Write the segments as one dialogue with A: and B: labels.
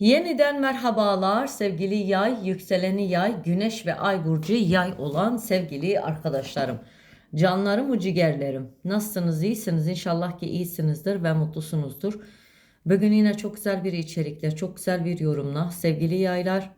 A: Yeniden merhabalar sevgili yay, yükseleni yay, güneş ve ay burcu yay olan sevgili arkadaşlarım. Canlarım, bu ciğerlerim. Nasılsınız? İyisiniz. İnşallah ki iyisinizdir ve mutlusunuzdur. Bugün yine çok güzel bir içerikle, çok güzel bir yorumla sevgili yaylar.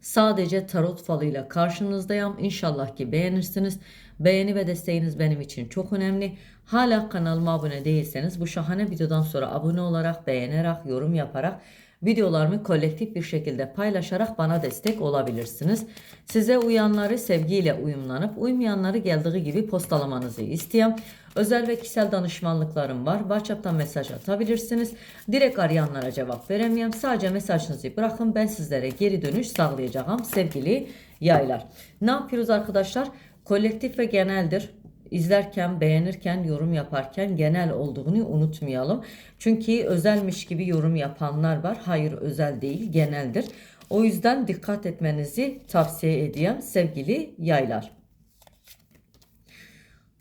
A: Sadece tarot falıyla karşınızdayım. İnşallah ki beğenirsiniz. Beğeni ve desteğiniz benim için çok önemli. Hala kanalıma abone değilseniz bu şahane videodan sonra abone olarak, beğenerek, yorum yaparak videolarımı kolektif bir şekilde paylaşarak bana destek olabilirsiniz. Size uyanları sevgiyle uyumlanıp uymayanları geldiği gibi postalamanızı istiyorum. Özel ve kişisel danışmanlıklarım var. WhatsApp'tan mesaj atabilirsiniz. Direkt arayanlara cevap veremiyorum. Sadece mesajınızı bırakın. Ben sizlere geri dönüş sağlayacağım sevgili yaylar. Ne yapıyoruz arkadaşlar? Kolektif ve geneldir izlerken, beğenirken, yorum yaparken genel olduğunu unutmayalım. Çünkü özelmiş gibi yorum yapanlar var. Hayır özel değil, geneldir. O yüzden dikkat etmenizi tavsiye ediyorum sevgili yaylar.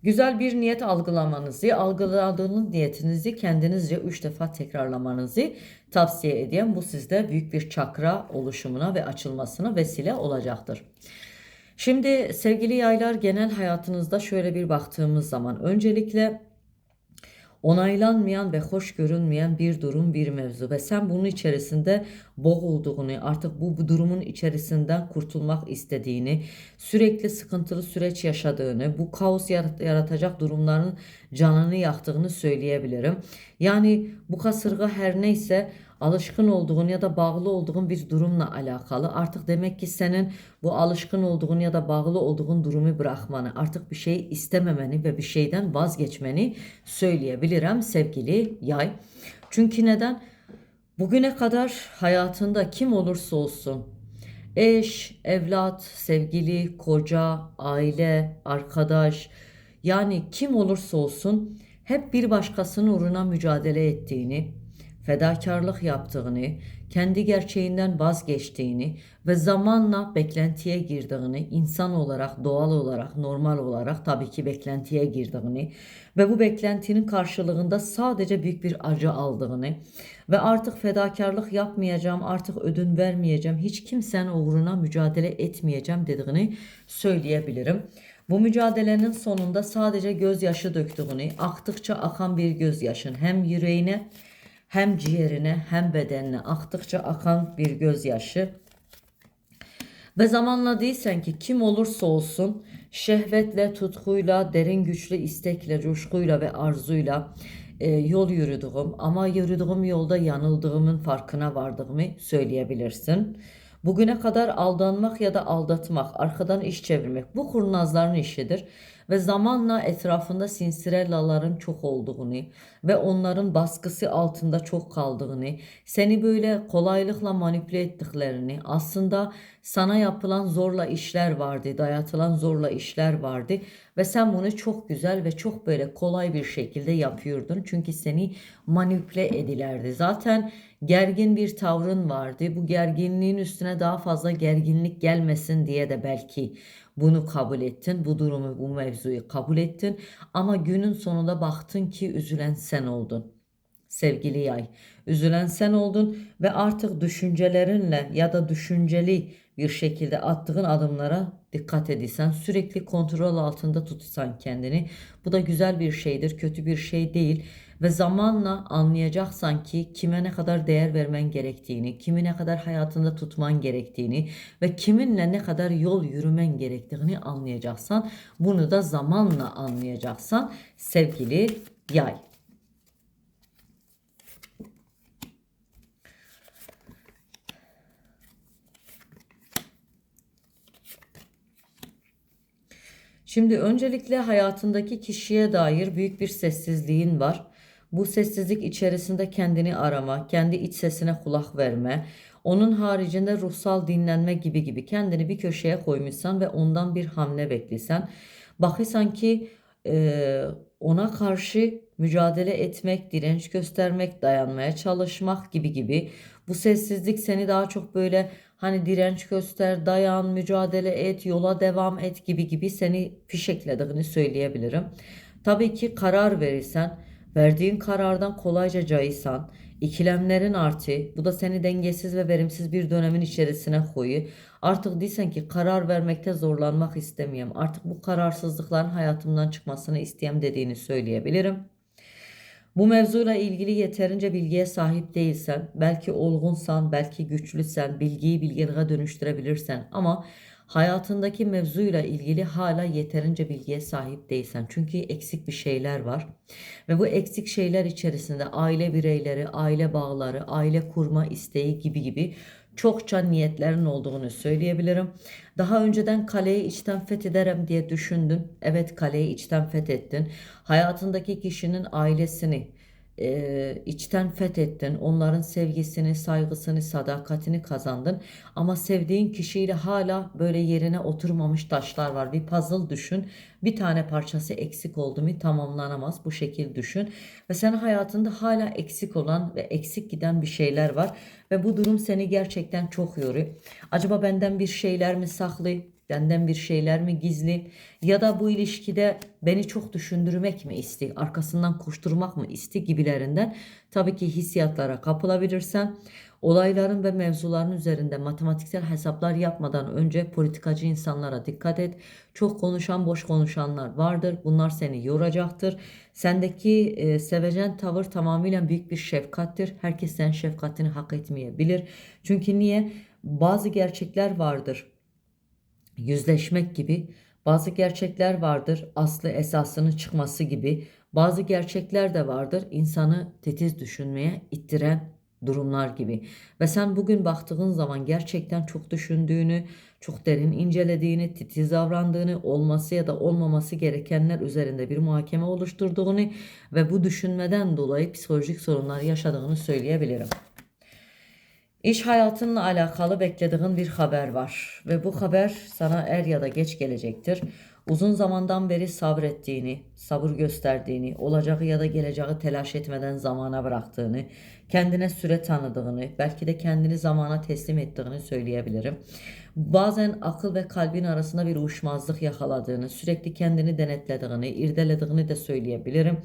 A: Güzel bir niyet algılamanızı, algıladığınız niyetinizi kendinizce 3 defa tekrarlamanızı tavsiye ediyorum. Bu sizde büyük bir çakra oluşumuna ve açılmasına vesile olacaktır. Şimdi sevgili yaylar genel hayatınızda şöyle bir baktığımız zaman öncelikle onaylanmayan ve hoş görünmeyen bir durum bir mevzu ve sen bunun içerisinde boğulduğunu artık bu, bu durumun içerisinden kurtulmak istediğini sürekli sıkıntılı süreç yaşadığını bu kaos yaratacak durumların canını yaktığını söyleyebilirim. Yani bu kasırga her neyse alışkın olduğun ya da bağlı olduğun bir durumla alakalı. Artık demek ki senin bu alışkın olduğun ya da bağlı olduğun durumu bırakmanı, artık bir şey istememeni ve bir şeyden vazgeçmeni söyleyebilirim sevgili yay. Çünkü neden? Bugüne kadar hayatında kim olursa olsun eş, evlat, sevgili, koca, aile, arkadaş yani kim olursa olsun hep bir başkasının uğruna mücadele ettiğini, fedakarlık yaptığını, kendi gerçeğinden vazgeçtiğini ve zamanla beklentiye girdiğini, insan olarak, doğal olarak, normal olarak tabii ki beklentiye girdiğini ve bu beklentinin karşılığında sadece büyük bir acı aldığını ve artık fedakarlık yapmayacağım, artık ödün vermeyeceğim, hiç kimsenin uğruna mücadele etmeyeceğim dediğini söyleyebilirim. Bu mücadelenin sonunda sadece gözyaşı döktüğünü, aktıkça akan bir gözyaşın hem yüreğine hem ciğerine hem bedenine aktıkça akan bir gözyaşı. Ve zamanla değilsen ki kim olursa olsun şehvetle, tutkuyla, derin güçlü istekle, coşkuyla ve arzuyla e, yol yürüdüğüm ama yürüdüğüm yolda yanıldığımın farkına vardığımı söyleyebilirsin. Bugüne kadar aldanmak ya da aldatmak, arkadan iş çevirmek bu kurnazların işidir ve zamanla etrafında sinsirellaların çok olduğunu ve onların baskısı altında çok kaldığını, seni böyle kolaylıkla manipüle ettiklerini, aslında sana yapılan zorla işler vardı, dayatılan zorla işler vardı ve sen bunu çok güzel ve çok böyle kolay bir şekilde yapıyordun. Çünkü seni manipüle edilerdi. Zaten gergin bir tavrın vardı. Bu gerginliğin üstüne daha fazla gerginlik gelmesin diye de belki bunu kabul ettin. Bu durumu, bu mevzuyu kabul ettin. Ama günün sonunda baktın ki üzülen sen oldun. Sevgili yay, üzülen sen oldun ve artık düşüncelerinle ya da düşünceli bir şekilde attığın adımlara dikkat edilsen, sürekli kontrol altında tutsan kendini. Bu da güzel bir şeydir, kötü bir şey değil ve zamanla anlayacaksan ki kime ne kadar değer vermen gerektiğini, kimi ne kadar hayatında tutman gerektiğini ve kiminle ne kadar yol yürümen gerektiğini anlayacaksan, bunu da zamanla anlayacaksan sevgili yay. Şimdi öncelikle hayatındaki kişiye dair büyük bir sessizliğin var. Bu sessizlik içerisinde kendini arama, kendi iç sesine kulak verme, onun haricinde ruhsal dinlenme gibi gibi kendini bir köşeye koymuşsan ve ondan bir hamle beklesen. Bakırsan ki e, ona karşı mücadele etmek, direnç göstermek, dayanmaya çalışmak gibi gibi. Bu sessizlik seni daha çok böyle hani direnç göster, dayan, mücadele et, yola devam et gibi gibi seni fişeklediğini söyleyebilirim. Tabii ki karar verirsen Verdiğin karardan kolayca cayısan, ikilemlerin artı, bu da seni dengesiz ve verimsiz bir dönemin içerisine koyu. Artık diysen ki karar vermekte zorlanmak istemiyorum. Artık bu kararsızlıkların hayatımdan çıkmasını isteyem dediğini söyleyebilirim. Bu mevzuyla ilgili yeterince bilgiye sahip değilsen, belki olgunsan, belki güçlüsen, bilgiyi bilgeliğe dönüştürebilirsen ama hayatındaki mevzuyla ilgili hala yeterince bilgiye sahip değilsen. Çünkü eksik bir şeyler var. Ve bu eksik şeyler içerisinde aile bireyleri, aile bağları, aile kurma isteği gibi gibi çokça niyetlerin olduğunu söyleyebilirim. Daha önceden kaleyi içten fethederim diye düşündün. Evet kaleyi içten fethettin. Hayatındaki kişinin ailesini e, içten fethettin. Onların sevgisini, saygısını, sadakatini kazandın. Ama sevdiğin kişiyle hala böyle yerine oturmamış taşlar var. Bir puzzle düşün. Bir tane parçası eksik oldu mu tamamlanamaz. Bu şekil düşün. Ve senin hayatında hala eksik olan ve eksik giden bir şeyler var. Ve bu durum seni gerçekten çok yoruyor. Acaba benden bir şeyler mi saklı? Benden bir şeyler mi gizli? Ya da bu ilişkide beni çok düşündürmek mi isti? Arkasından koşturmak mı isti gibilerinden. Tabii ki hissiyatlara kapılabilirsen olayların ve mevzuların üzerinde matematiksel hesaplar yapmadan önce politikacı insanlara dikkat et. Çok konuşan boş konuşanlar vardır. Bunlar seni yoracaktır. Sendeki e, sevecen tavır tamamıyla büyük bir şefkattir. Herkes senin şefkatini hak etmeyebilir. Çünkü niye? Bazı gerçekler vardır yüzleşmek gibi bazı gerçekler vardır aslı esasının çıkması gibi bazı gerçekler de vardır insanı titiz düşünmeye ittiren durumlar gibi. Ve sen bugün baktığın zaman gerçekten çok düşündüğünü, çok derin incelediğini, titiz davrandığını, olması ya da olmaması gerekenler üzerinde bir muhakeme oluşturduğunu ve bu düşünmeden dolayı psikolojik sorunlar yaşadığını söyleyebilirim. İş hayatınla alakalı beklediğin bir haber var ve bu haber sana er ya da geç gelecektir. Uzun zamandan beri sabrettiğini, sabır gösterdiğini, olacağı ya da geleceği telaş etmeden zamana bıraktığını, kendine süre tanıdığını, belki de kendini zamana teslim ettiğini söyleyebilirim. Bazen akıl ve kalbin arasında bir uyuşmazlık yakaladığını, sürekli kendini denetlediğini, irdelediğini de söyleyebilirim.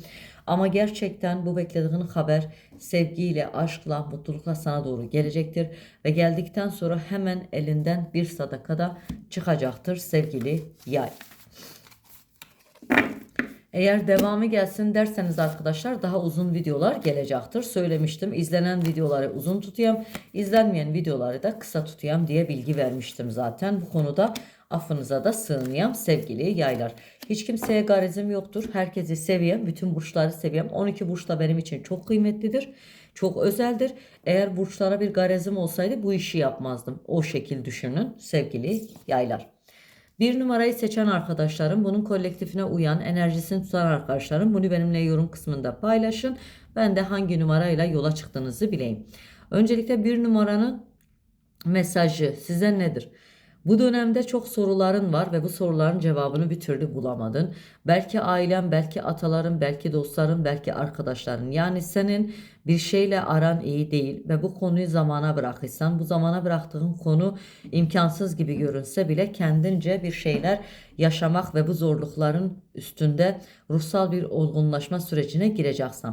A: Ama gerçekten bu beklediğin haber sevgiyle, aşkla, mutlulukla sana doğru gelecektir. Ve geldikten sonra hemen elinden bir sadaka da çıkacaktır sevgili yay. Eğer devamı gelsin derseniz arkadaşlar daha uzun videolar gelecektir. Söylemiştim izlenen videoları uzun tutayım, izlenmeyen videoları da kısa tutayım diye bilgi vermiştim zaten. Bu konuda affınıza da sığınayım sevgili yaylar. Hiç kimseye garizim yoktur. Herkesi seviyem, bütün burçları seviyem. 12 burç da benim için çok kıymetlidir. Çok özeldir. Eğer burçlara bir garizim olsaydı bu işi yapmazdım. O şekil düşünün sevgili yaylar. Bir numarayı seçen arkadaşlarım, bunun kolektifine uyan, enerjisini tutan arkadaşlarım bunu benimle yorum kısmında paylaşın. Ben de hangi numarayla yola çıktığınızı bileyim. Öncelikle bir numaranın mesajı size nedir? Bu dönemde çok soruların var ve bu soruların cevabını bir türlü bulamadın. Belki ailen, belki ataların, belki dostların, belki arkadaşların. Yani senin bir şeyle aran iyi değil ve bu konuyu zamana bırakırsan, bu zamana bıraktığın konu imkansız gibi görünse bile kendince bir şeyler yaşamak ve bu zorlukların üstünde ruhsal bir olgunlaşma sürecine gireceksin.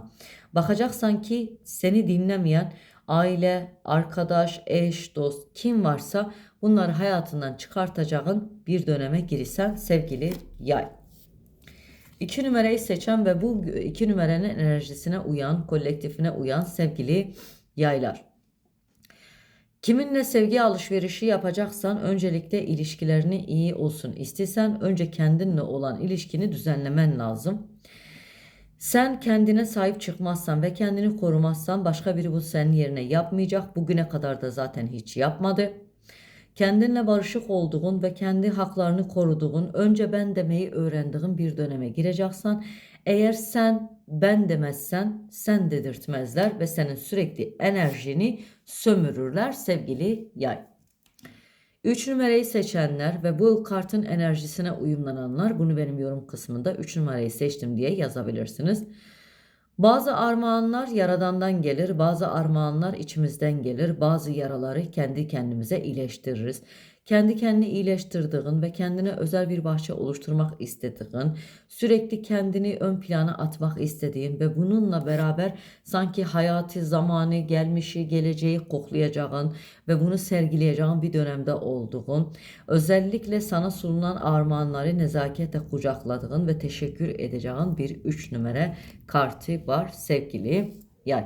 A: Bakacaksan ki seni dinlemeyen aile, arkadaş, eş, dost kim varsa bunları hayatından çıkartacağın bir döneme girişsen sevgili yay. İki numarayı seçen ve bu iki numaranın enerjisine uyan, kolektifine uyan sevgili yaylar. Kiminle sevgi alışverişi yapacaksan öncelikle ilişkilerini iyi olsun. İstesen önce kendinle olan ilişkini düzenlemen lazım. Sen kendine sahip çıkmazsan ve kendini korumazsan başka biri bu senin yerine yapmayacak. Bugüne kadar da zaten hiç yapmadı. Kendinle barışık olduğun ve kendi haklarını koruduğun, önce ben demeyi öğrendiğin bir döneme gireceksen, eğer sen ben demezsen sen dedirtmezler ve senin sürekli enerjini sömürürler sevgili yay. 3 numarayı seçenler ve bu kartın enerjisine uyumlananlar bunu benim yorum kısmında 3 numarayı seçtim diye yazabilirsiniz. Bazı armağanlar yaradandan gelir, bazı armağanlar içimizden gelir, bazı yaraları kendi kendimize iyileştiririz. Kendi kendini iyileştirdiğin ve kendine özel bir bahçe oluşturmak istediğin, sürekli kendini ön plana atmak istediğin ve bununla beraber sanki hayatı, zamanı, gelmişi, geleceği koklayacağın ve bunu sergileyeceğin bir dönemde olduğun, özellikle sana sunulan armağanları nezaketle kucakladığın ve teşekkür edeceğin bir 3 numara kartı var sevgili yay.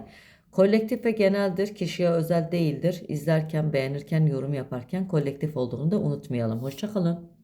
A: Kolektif ve geneldir, kişiye özel değildir. İzlerken, beğenirken, yorum yaparken kolektif olduğunu da unutmayalım. Hoşçakalın.